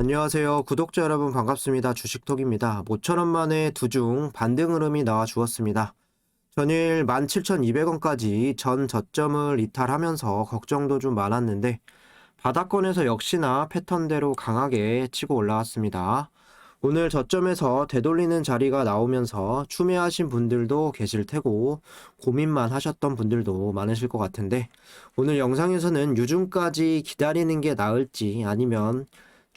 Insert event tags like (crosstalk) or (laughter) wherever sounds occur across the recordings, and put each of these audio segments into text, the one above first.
안녕하세요. 구독자 여러분 반갑습니다. 주식톡입니다. 모처럼 만에 두중 반등 흐름이 나와 주었습니다. 전일 17,200원까지 전 저점을 이탈하면서 걱정도 좀 많았는데 바닥권에서 역시나 패턴대로 강하게 치고 올라왔습니다. 오늘 저점에서 되돌리는 자리가 나오면서 추매하신 분들도 계실 테고 고민만 하셨던 분들도 많으실 것 같은데 오늘 영상에서는 유중까지 기다리는 게 나을지 아니면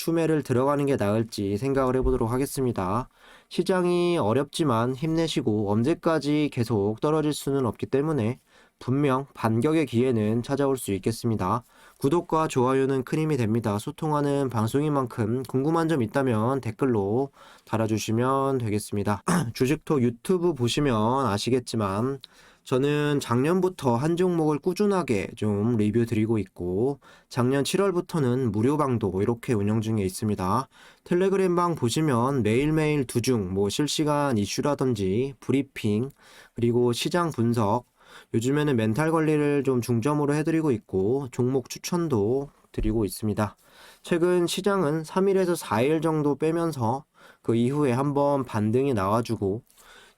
추매를 들어가는 게 나을지 생각을 해보도록 하겠습니다. 시장이 어렵지만 힘내시고 언제까지 계속 떨어질 수는 없기 때문에 분명 반격의 기회는 찾아올 수 있겠습니다. 구독과 좋아요는 큰 힘이 됩니다. 소통하는 방송인 만큼 궁금한 점 있다면 댓글로 달아주시면 되겠습니다. (clears throat) 주식토 유튜브 보시면 아시겠지만 저는 작년부터 한 종목을 꾸준하게 좀 리뷰 드리고 있고 작년 7월부터는 무료 방도 이렇게 운영 중에 있습니다. 텔레그램 방 보시면 매일매일 두중 뭐 실시간 이슈라든지 브리핑 그리고 시장 분석 요즘에는 멘탈 관리를 좀 중점으로 해드리고 있고 종목 추천도 드리고 있습니다. 최근 시장은 3일에서 4일 정도 빼면서 그 이후에 한번 반등이 나와주고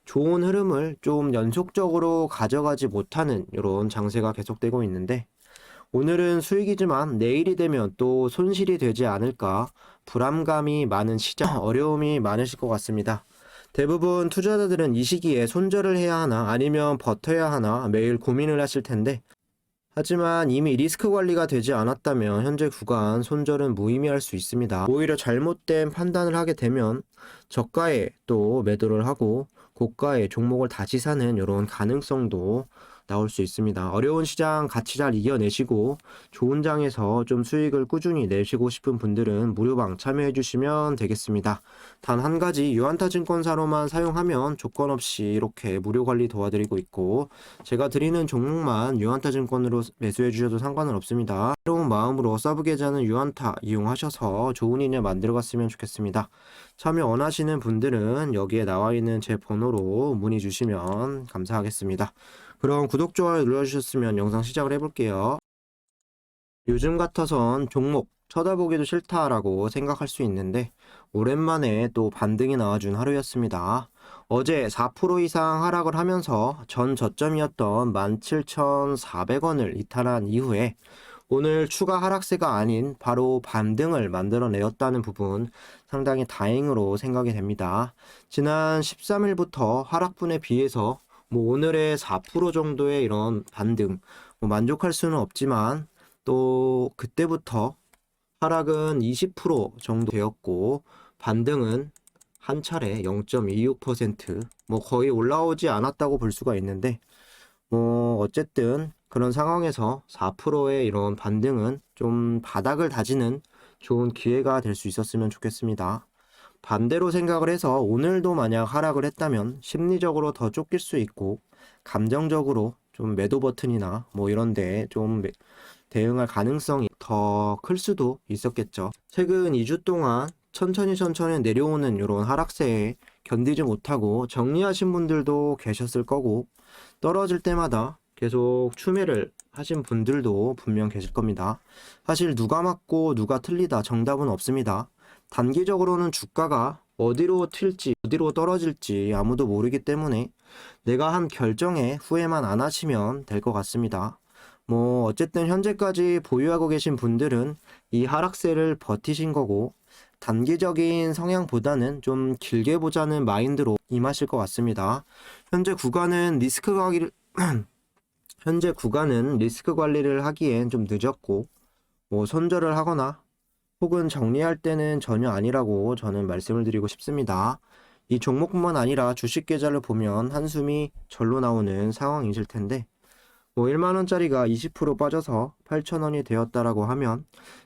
좋은 흐름을 좀 연속적으로 가져가지 못하는 이런 장세가 계속되고 있는데 오늘은 수익이지만 내일이 되면 또 손실이 되지 않을까 불안감이 많은 시장 (laughs) 어려움이 많으실 것 같습니다. 대부분 투자자들은 이 시기에 손절을 해야 하나 아니면 버텨야 하나 매일 고민을 하실 텐데 하지만 이미 리스크 관리가 되지 않았다면 현재 구간 손절은 무의미할 수 있습니다. 오히려 잘못된 판단을 하게 되면 저가에 또 매도를 하고 고가의 종목을 다시 사는 이런 가능성도 나올 수 있습니다. 어려운 시장 같이 잘 이겨내시고 좋은 장에서 좀 수익을 꾸준히 내시고 싶은 분들은 무료방 참여해 주시면 되겠습니다. 단 한 가지 유한타 증권사로만 사용하면 조건 없이 이렇게 무료 관리 도와드리고 있고 제가 드리는 종목만 유한타 증권으로 매수해 주셔도 상관은 없습니다. 새로운 마음으로 서브 계좌는 유한타 이용하셔서 좋은 인연 만들어 갔으면 좋겠습니다. 참여 원하시는 분들은 여기에 나와 있는 제 번호로 문의 주시면 감사하겠습니다. 그럼 구독, 좋아요 눌러주셨으면 영상 시작을 해볼게요. 요즘 같아선 종목 쳐다보기도 싫다라고 생각할 수 있는데 오랜만에 또 반등이 나와준 하루였습니다. 어제 4% 이상 하락을 하면서 전 저점이었던 17,400원을 이탈한 이후에 오늘 추가 하락세가 아닌 바로 반등을 만들어내었다는 부분 상당히 다행으로 생각이 됩니다. 지난 13일부터 하락분에 비해서 뭐 오늘의 4% 정도의 이런 반등 뭐 만족할 수는 없지만 또 그때부터 하락은 20% 정도 되었고 반등은 한 차례 0.26%뭐 거의 올라오지 않았다고 볼 수가 있는데 뭐 어쨌든 그런 상황에서 4%의 이런 반등은 좀 바닥을 다지는 좋은 기회가 될 수 있었으면 좋겠습니다. 반대로 생각을 해서 오늘도 만약 하락을 했다면 심리적으로 더 쫓길 수 있고 감정적으로 좀 매도 버튼이나 뭐 이런 데좀 대응할 가능성이 더 클 수도 있었겠죠. 최근 2주 동안 천천히 천천히 내려오는 이런 하락세에 견디지 못하고 정리하신 분들도 계셨을 거고 떨어질 때마다 계속 추매를 하신 분들도 분명 계실 겁니다. 사실 누가 맞고 누가 틀리다 정답은 없습니다. 단기적으로는 주가가 어디로 튈지, 어디로 떨어질지 아무도 모르기 때문에 내가 한 결정에 후회만 안 하시면 될 것 같습니다. 뭐, 어쨌든 현재까지 보유하고 계신 분들은 이 하락세를 버티신 거고, 단기적인 성향보다는 좀 길게 보자는 마인드로 임하실 것 같습니다. 현재 구간은 리스크 관리를, (clears throat) 현재 구간은 리스크 관리를 하기엔 좀 늦었고, 뭐, 손절을 하거나 혹은 정리할 때는 전혀 아니라고 저는 말씀을 드리고 싶습니다. 이 종목뿐만 아니라 주식 계좌를 보면 한숨이 절로 나오는 상황이실 텐데, 뭐 1만원짜리가 20% 빠져서 8천원이 되었다라고 하면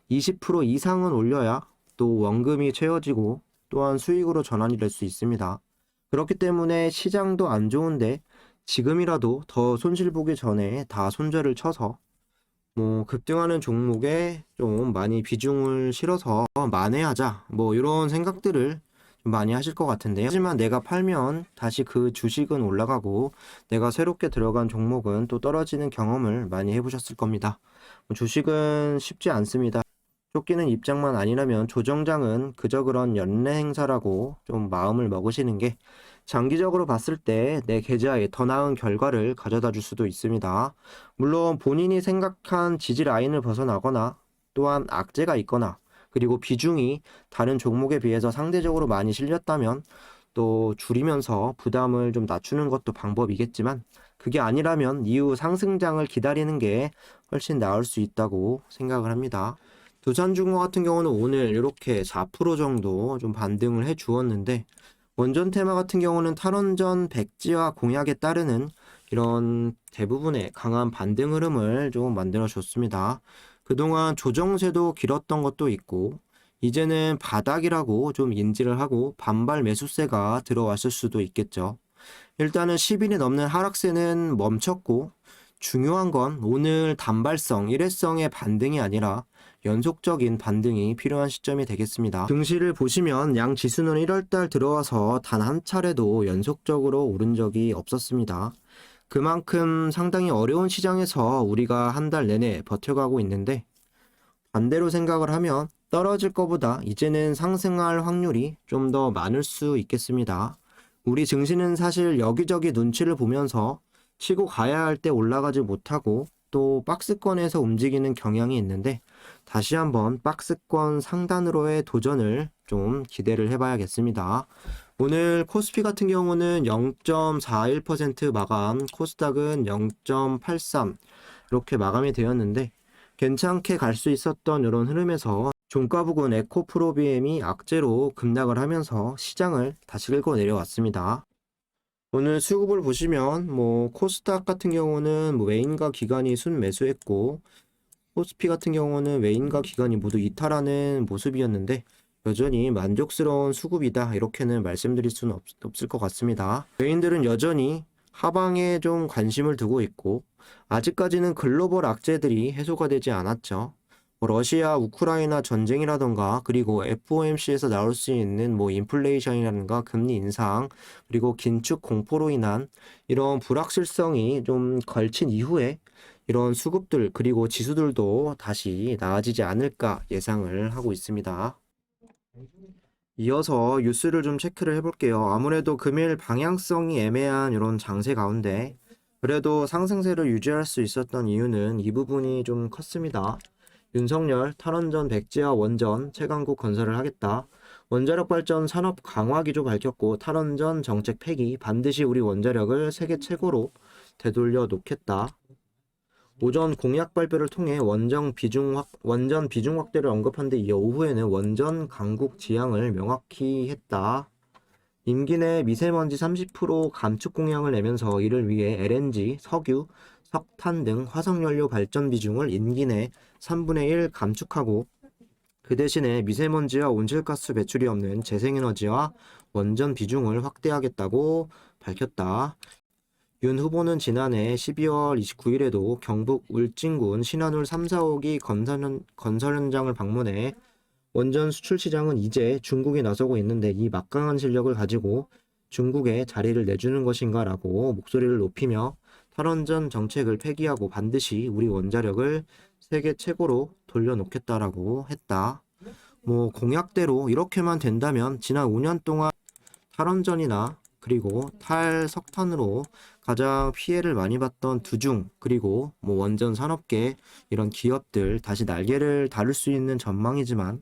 20% 이상은 올려야 또 원금이 채워지고 또한 수익으로 전환이 될 수 있습니다. 그렇기 때문에 시장도 안 좋은데 지금이라도 더 손실 보기 전에 다 손절을 쳐서 뭐 급등하는 종목에 좀 많이 비중을 실어서 만회하자 뭐 이런 생각들을 좀 많이 하실 것 같은데요. 하지만 내가 팔면 다시 그 주식은 올라가고 내가 새롭게 들어간 종목은 또 떨어지는 경험을 많이 해보셨을 겁니다. 뭐 주식은 쉽지 않습니다. 쫓기는 입장만 아니라면 조정장은 그저 그런 연례 행사라고 좀 마음을 먹으시는 게 장기적으로 봤을 때 내 계좌에 더 나은 결과를 가져다 줄 수도 있습니다. 물론 본인이 생각한 지지 라인을 벗어나거나 또한 악재가 있거나 그리고 비중이 다른 종목에 비해서 상대적으로 많이 실렸다면 또 줄이면서 부담을 좀 낮추는 것도 방법이겠지만 그게 아니라면 이후 상승장을 기다리는 게 훨씬 나을 수 있다고 생각을 합니다. 두산중공 같은 경우는 오늘 이렇게 4% 정도 좀 반등을 해 주었는데 원전 테마 같은 경우는 탈원전 백지화 공약에 따르는 이런 대부분의 강한 반등 흐름을 좀 만들어 줬습니다. 그동안 조정세도 길었던 것도 있고 이제는 바닥이라고 좀 인지를 하고 반발 매수세가 들어왔을 수도 있겠죠. 일단은 10일이 넘는 하락세는 멈췄고 중요한 건 오늘 단발성, 일회성의 반등이 아니라 연속적인 반등이 필요한 시점이 되겠습니다. 증시를 보시면 양 지수는 1월달 들어와서 단 한 차례도 연속적으로 오른 적이 없었습니다. 그만큼 상당히 어려운 시장에서 우리가 한 달 내내 버텨가고 있는데 반대로 생각을 하면 떨어질 것보다 이제는 상승할 확률이 좀 더 많을 수 있겠습니다. 우리 증시는 사실 여기저기 눈치를 보면서 치고 가야 할 때 올라가지 못하고 또 박스권에서 움직이는 경향이 있는데 다시 한번 박스권 상단으로의 도전을 좀 기대를 해봐야겠습니다. 오늘 코스피 같은 경우는 0.41% 마감, 코스닥은 0.83 이렇게 마감이 되었는데 괜찮게 갈 수 있었던 이런 흐름에서 종가 부근 에코프로비엠이 악재로 급락을 하면서 시장을 다시 긁어 내려왔습니다. 오늘 수급을 보시면 뭐 코스닥 같은 경우는 뭐 외인과 기관이 순매수했고 코스피 같은 경우는 외인과 기관이 모두 이탈하는 모습이었는데 여전히 만족스러운 수급이다 이렇게는 말씀드릴 수는 없, 없을 것 같습니다. 외인들은 여전히 하방에 좀 관심을 두고 있고 아직까지는 글로벌 악재들이 해소가 되지 않았죠. 뭐 러시아 우크라이나 전쟁이라던가 그리고 FOMC에서 나올 수 있는 뭐 인플레이션이라든가 금리 인상 그리고 긴축 공포로 인한 이런 불확실성이 좀 걸친 이후에 이런 수급들 그리고 지수들도 다시 나아지지 않을까 예상을 하고 있습니다. 이어서 뉴스를 좀 체크를 해볼게요. 아무래도 금일 방향성이 애매한 이런 장세 가운데 그래도 상승세를 유지할 수 있었던 이유는 이 부분이 좀 컸습니다. 윤석열 탈원전 백지화 원전 최강국 건설을 하겠다. 원자력 발전 산업 강화 기조 밝혔고 탈원전 정책 폐기 반드시 우리 원자력을 세계 최고로 되돌려 놓겠다. 오전 공약 발표를 통해 원전 비중 확, 원전 비중 확대를 언급한 데 이어 오후에는 원전 강국 지향을 명확히 했다. 임기 내 미세먼지 30% 감축 공약을 내면서 이를 위해 LNG, 석유, 석탄 등 화석연료 발전 비중을 임기 내 3분의 1 감축하고 그 대신에 미세먼지와 온실가스 배출이 없는 재생에너지와 원전 비중을 확대하겠다고 밝혔다. 윤 후보는 지난해 12월 29일에도 경북 울진군 신안울 3, 4호기 건설, 현, 건설 현장을 방문해 원전 수출 시장은 이제 중국이 나서고 있는데 이 막강한 실력을 가지고 중국에 자리를 내주는 것인가라고 목소리를 높이며 탈원전 정책을 폐기하고 반드시 우리 원자력을 세계 최고로 돌려놓겠다라고 했다. 뭐 공약대로 이렇게만 된다면 지난 5년 동안 탈원전이나 그리고 탈석탄으로 가장 피해를 많이 봤던 두중 그리고 뭐 원전 산업계 이런 기업들 다시 날개를 다룰 수 있는 전망이지만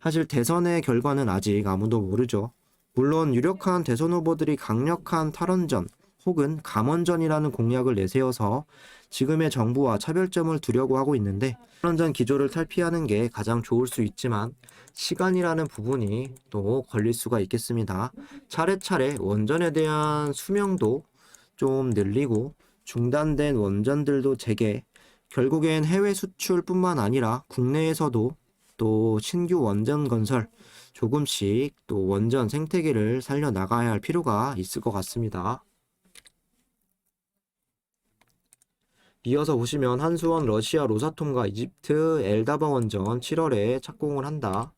사실 대선의 결과는 아직 아무도 모르죠. 물론 유력한 대선 후보들이 강력한 탈원전 혹은 감원전이라는 공약을 내세워서 지금의 정부와 차별점을 두려고 하고 있는데 탈원전 기조를 탈피하는 게 가장 좋을 수 있지만 시간이라는 부분이 또 걸릴 수가 있겠습니다. 차례차례 원전에 대한 수명도 좀 늘리고 중단된 원전들도 재개, 결국엔 해외 수출뿐만 아니라 국내에서도 또 신규 원전 건설 조금씩 또 원전 생태계를 살려 나가야 할 필요가 있을 것 같습니다. 이어서 보시면 한수원 러시아 로사톰과 이집트 엘다바 원전 7월에 착공을 한다.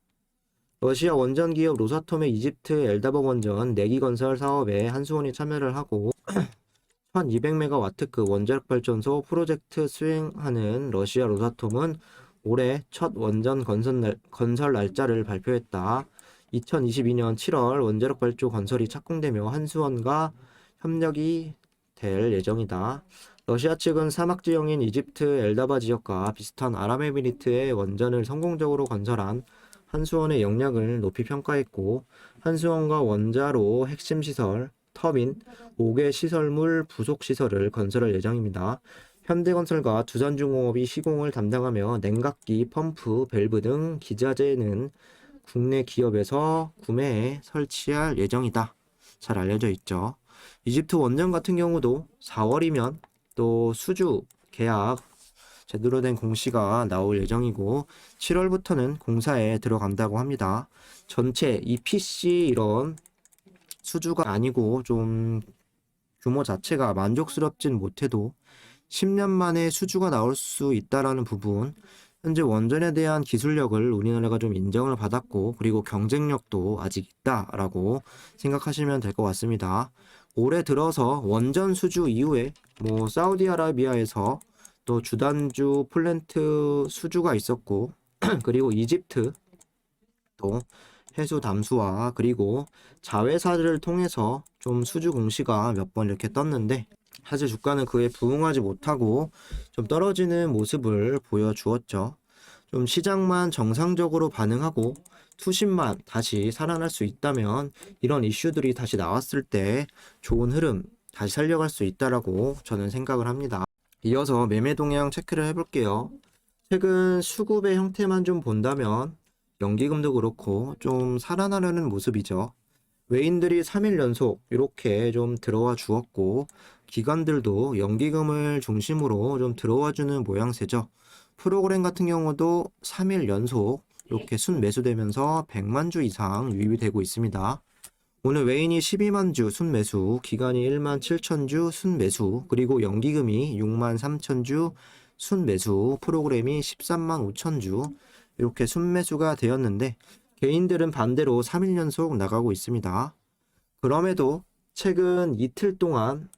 러시아 원전 기업 로사톰의 이집트 엘다바 원전 4기 건설 사업에 한수원이 참여를 하고 (clears throat) 1200메가와트급 원자력 발전소 프로젝트 수행하는 러시아 로사톰은 올해 첫 원전 건설, 날, 건설 날짜를 발표했다. 2022년 7월 원자력 발조 건설이 착공되며 한수원과 협력이 될 예정이다. 러시아 측은 사막 지형인 이집트 엘다바 지역과 비슷한 아랍에미리트의 원전을 성공적으로 건설한 한수원의 역량을 높이 평가했고 한수원과 원자로 핵심 시설, 터빈, 5개 시설물 부속 시설을 건설할 예정입니다. 현대건설과 두산중공업이 시공을 담당하며 냉각기, 펌프, 밸브 등 기자재는 국내 기업에서 구매해 설치할 예정이다. 잘 알려져 있죠. 이집트 원전 같은 경우도 4월이면 또 수주 계약 제대로 된 공시가 나올 예정이고 7월부터는 공사에 들어간다고 합니다. 전체 EPC 이런 수주가 아니고 좀 규모 자체가 만족스럽진 못해도 10년 만에 수주가 나올 수 있다라는 부분 현재 원전에 대한 기술력을 우리나라가 좀 인정을 받았고 그리고 경쟁력도 아직 있다라고 생각하시면 될 것 같습니다. 올해 들어서 원전 수주 이후에 뭐 사우디아라비아에서 또 주단주 플랜트 수주가 있었고 (clears throat) 그리고 이집트 또 해수 담수화 그리고 자회사를 통해서 좀 수주 공시가 몇 번 이렇게 떴는데 사실 주가는 그에 부응하지 못하고 좀 떨어지는 모습을 보여주었죠. 좀 시장만 정상적으로 반응하고 투심만 다시 살아날 수 있다면 이런 이슈들이 다시 나왔을 때 좋은 흐름 다시 살려갈 수 있다라고 저는 생각을 합니다. 이어서 매매 동향 체크를 해볼게요. 최근 수급의 형태만 좀 본다면 연기금도 그렇고 좀 살아나려는 모습이죠. 외인들이 3일 연속 이렇게 좀 들어와 주었고 기관들도 연기금을 중심으로 좀 들어와 주는 모양새죠. 프로그램 같은 경우도 3일 연속 이렇게 순 매수되면서 100만 주 이상 유입이 되고 있습니다. 오늘 외인이 12만 주 순매수, 기간이 1만 7천 주 순매수, 그리고 연기금이 6만 3천 주 순매수, 프로그램이 13만 5천 주 이렇게 순매수가 되었는데 개인들은 반대로 3일 연속 나가고 있습니다. 그럼에도 최근 이틀 동안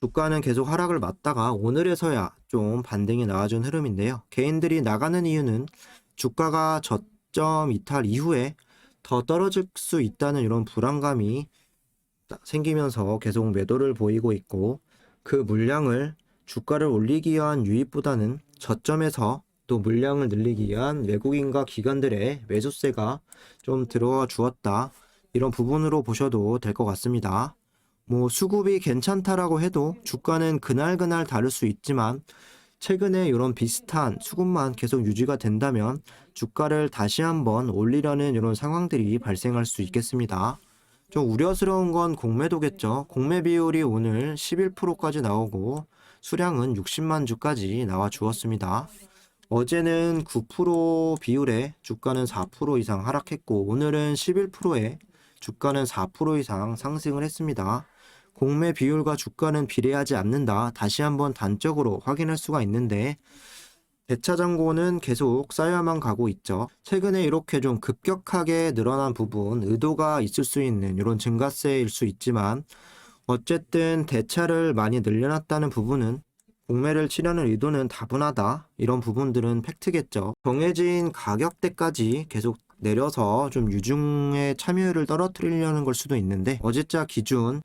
주가는 계속 하락을 맞다가 오늘에서야 좀 반등이 나와준 흐름인데요. 개인들이 나가는 이유는 주가가 저점 이탈 이후에 더 떨어질 수 있다는 이런 불안감이 생기면서 계속 매도를 보이고 있고 그 물량을 주가를 올리기 위한 유입보다는 저점에서 또 물량을 늘리기 위한 외국인과 기관들의 매수세가 좀 들어와 주었다. 이런 부분으로 보셔도 될 것 같습니다. 뭐 수급이 괜찮다라고 해도 주가는 그날그날 다를 수 있지만 최근에 이런 비슷한 수급만 계속 유지가 된다면 주가를 다시 한번 올리려는 이런 상황들이 발생할 수 있겠습니다. 좀 우려스러운 건 공매도겠죠. 공매 비율이 오늘 11%까지 나오고 수량은 60만 주까지 나와 주었습니다. 어제는 9% 비율에 주가는 4% 이상 하락했고 오늘은 11%에 주가는 4% 이상 상승을 했습니다. 공매 비율과 주가는 비례하지 않는다. 다시 한번 단적으로 확인할 수가 있는데 대차 잔고는 계속 쌓여만 가고 있죠. 최근에 이렇게 좀 급격하게 늘어난 부분 의도가 있을 수 있는 이런 증가세일 수 있지만 어쨌든 대차를 많이 늘려놨다는 부분은 공매를 치려는 의도는 다분하다. 이런 부분들은 팩트겠죠. 정해진 가격대까지 계속 내려서 좀 유중의 참여율을 떨어뜨리려는 걸 수도 있는데 어제자 기준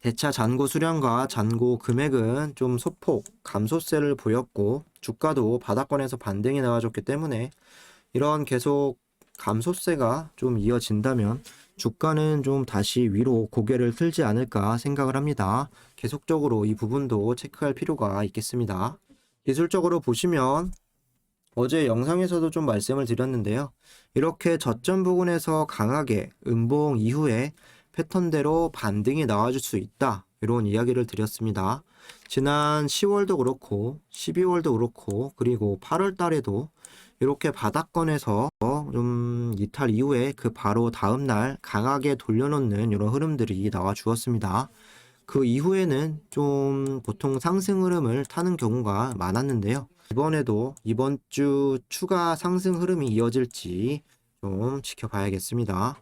대차 잔고 수량과 잔고 금액은 좀 소폭 감소세를 보였고 주가도 바닥권에서 반등이 나와줬기 때문에 이런 계속 감소세가 좀 이어진다면 주가는 좀 다시 위로 고개를 틀지 않을까 생각을 합니다. 계속적으로 이 부분도 체크할 필요가 있겠습니다. 기술적으로 보시면 어제 영상에서도 좀 말씀을 드렸는데요. 이렇게 저점 부근에서 강하게 음봉 이후에 패턴대로 반등이 나와줄 수 있다. 이런 이야기를 드렸습니다. 지난 10월도 그렇고 12월도 그렇고 그리고 8월 달에도 이렇게 바닥권에서 좀 이탈 이후에 그 바로 다음 날 강하게 돌려놓는 이런 흐름들이 나와 주었습니다. 그 이후에는 좀 보통 상승 흐름을 타는 경우가 많았는데요. 이번에도 이번 주 추가 상승 흐름이 이어질지 좀 지켜봐야겠습니다.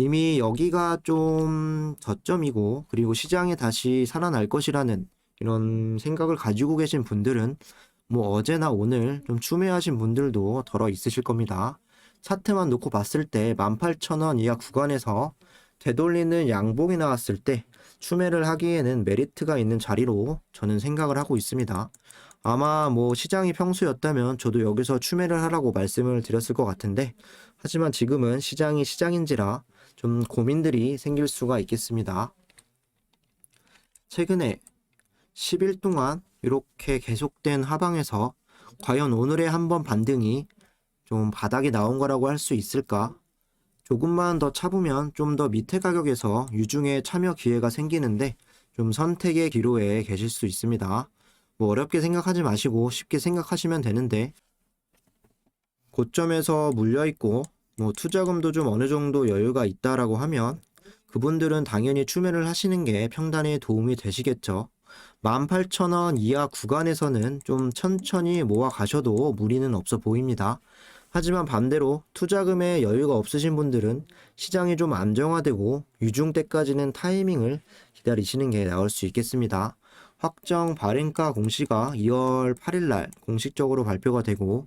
이미 여기가 좀 저점이고 그리고 시장에 다시 살아날 것이라는 이런 생각을 가지고 계신 분들은 뭐 어제나 오늘 좀 추매하신 분들도 덜어 있으실 겁니다. 차트만 놓고 봤을 때 18,000원 이하 구간에서 되돌리는 양봉이 나왔을 때 추매를 하기에는 메리트가 있는 자리로 저는 생각을 하고 있습니다. 아마 뭐 시장이 평소였다면 저도 여기서 추매를 하라고 말씀을 드렸을 것 같은데 하지만 지금은 시장이 시장인지라 좀 고민들이 생길 수가 있겠습니다. 최근에 10일 동안 이렇게 계속된 하방에서 과연 오늘의 한번 반등이 좀 바닥이 나온 거라고 할 수 있을까? 조금만 더 차보면 좀 더 밑에 가격에서 유중에 참여 기회가 생기는데 좀 선택의 기로에 계실 수 있습니다. 뭐 어렵게 생각하지 마시고 쉽게 생각하시면 되는데 고점에서 물려 있고 뭐 투자금도 좀 어느 정도 여유가 있다라고 하면 그분들은 당연히 추매를 하시는 게 평단에 도움이 되시겠죠. 18,000원 이하 구간에서는 좀 천천히 모아 가셔도 무리는 없어 보입니다. 하지만 반대로 투자금에 여유가 없으신 분들은 시장이 좀 안정화되고 유중 때까지는 타이밍을 기다리시는 게 나을 수 있겠습니다. 확정 발행가 공시가 2월 8일 날 공식적으로 발표가 되고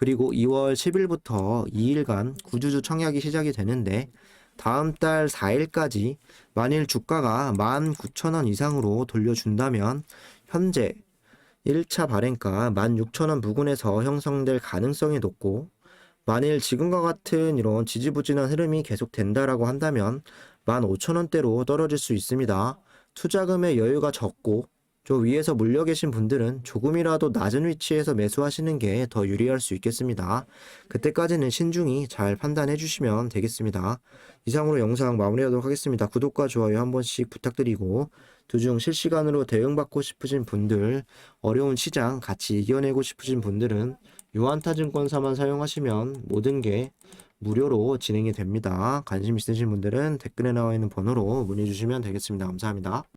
그리고 2월 10일부터 2일간 구주주 청약이 시작이 되는데 다음 달 4일까지 만일 주가가 19,000원 이상으로 돌려준다면 현재 1차 발행가 16,000원 부근에서 형성될 가능성이 높고 만일 지금과 같은 이런 지지부진한 흐름이 계속된다라고 한다면 15,000원대로 떨어질 수 있습니다. 투자금의 여유가 적고 저 위에서 물려 계신 분들은 조금이라도 낮은 위치에서 매수하시는 게 더 유리할 수 있겠습니다. 그때까지는 신중히 잘 판단해 주시면 되겠습니다. 이상으로 영상 마무리하도록 하겠습니다. 구독과 좋아요 한 번씩 부탁드리고 두중 실시간으로 대응받고 싶으신 분들, 어려운 시장 같이 이겨내고 싶으신 분들은 유한타증권사만 사용하시면 모든 게 무료로 진행이 됩니다. 관심 있으신 분들은 댓글에 나와 있는 번호로 문의 주시면 되겠습니다. 감사합니다.